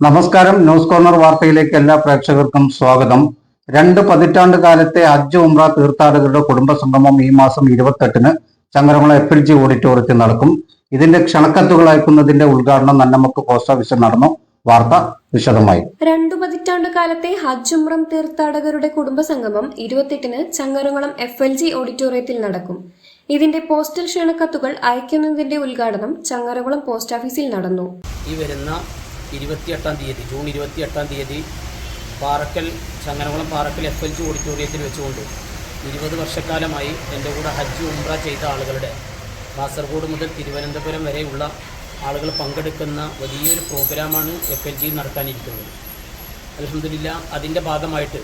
നമസ്കാരം news corner വാർത്തയിലേക്ക് എല്ലാ പ്രേക്ഷകർക്കും സ്വാഗതം. രണ്ട് പതിറ്റാണ്ട് കാലത്തെ ഹജ്ജ് ഉംറ തീർത്ഥാടകരുടെ കുടുംബ സംഗമം ഈ മാസം ഇരുപത്തെട്ടിന് ചങ്ങരകുളം എഫ് എൽ ജി ഓഡിറ്റോറിയത്തിൽ നടക്കും. ഇതിന്റെ ക്ഷണക്കത്തുകൾ അയക്കുന്നതിന്റെ ഉദ്ഘാടനം നന്നമക്ക് പോസ്റ്റ് ഓഫീസിൽ നടന്നു. വാർത്ത വിശദമായി. രണ്ടു പതിറ്റാണ്ട് കാലത്തെ ഹജ്ജ് ഉംറം തീർത്ഥാടകരുടെ കുടുംബസംഗമം ഇരുപത്തെട്ടിന് ചങ്ങരംകുളം എഫ് എൽ ജി ഓഡിറ്റോറിയത്തിൽ നടക്കും. ഇതിന്റെ പോസ്റ്റൽ ക്ഷണക്കത്തുകൾ അയക്കുന്നതിന്റെ ഉദ്ഘാടനം ചങ്ങരകുളം പോസ്റ്റ് ഓഫീസിൽ നടന്നു. ഈ വരുന്ന ഇരുപത്തിയെട്ടാം തീയതി ജൂൺ ഇരുപത്തിയെട്ടാം തീയതി Parakkal Changanakulam Parakkal F L G ഓഡിറ്റോറിയത്തിൽ വെച്ചുകൊണ്ട് ഇരുപത് വർഷക്കാലമായി എന്റെ കൂടെ ഹജ്ജ് ഉംറ ചെയ്ത ആളുകളുടെ കാസർഗോഡ് മുതൽ തിരുവനന്തപുരം വരെയുള്ള ആളുകൾ പങ്കെടുക്കുന്ന വലിയൊരു പ്രോഗ്രാമാണ് എഫ് എൽ ജി നടത്താനിരിക്കുന്നത്. അലഹമില്ല അതിന്റെ ഭാഗമായിട്ട്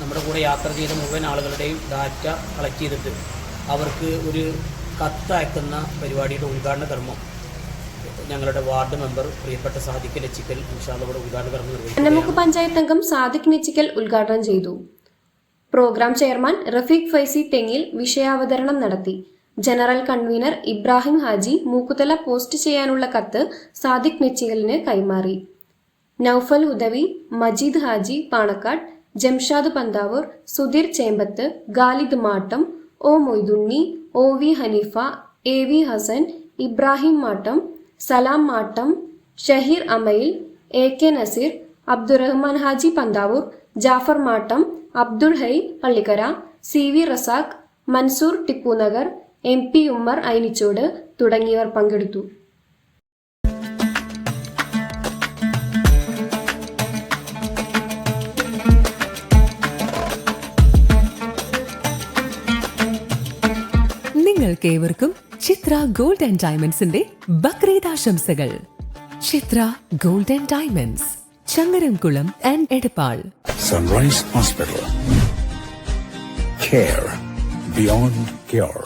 നമ്മുടെ കൂടെ യാത്ര ചെയ്ത മുഴുവൻ ആളുകളുടെയും ഡാറ്റ കളക്ട് ചെയ്തിട്ട് അവർക്ക് ഒരു കത്തയക്കുന്ന പരിപാടിയുടെ ഉദ്ഘാടന കർമ്മം ഞങ്ങളുടെ വാർഡ് മെമ്പർ പ്രിയപ്പെട്ട സാദിഖ് ലച്ചിക്കൽ ഇൻഷാല്ലയുടെ ഉദ്ഘാടനം നമുക്ക് പഞ്ചായത്ത് അംഗം സാദിഖ് നെച്ചിക്കൽ ഉദ്ഘാടനം ചെയ്തു. പ്രോഗ്രാം ചെയർമാൻ റഫീഖ് ഫൈസി തെങ്ങിൽ വിഷയാവതരണം നടത്തി. General convenor Ibrahim Haji Mookkuthala post ചെയ്യാനുള്ള കത്ത് സാദിഖ് നെച്ചികലിന് കൈമാറി. Naufal Udavi Majeed Haji Panakkad Jamshad Panthavoor Sudheer Chembath Khalid Mattam O Moidunni O V Haneefa A V Hasan Ibrahim Mattam Salam Mattam Shaheer Amayil A K Naseer Abdurahman Haji Panthavoor Jafar Mattam Abdul Hai Pallikkara C V Razak Mansoor Tippunagar M P Ummer Ainichod തുടങ്ങിയവർ പങ്കെടുത്തു. നിങ്ങൾക്കേവർക്കും ചിത്ര gold and ഡയമണ്ട്സിന്റെ ബക്രീദ് ആശംസകൾ Chithra gold and diamonds Changaramkulam and Edappal. Sunrise hospital care beyond cure.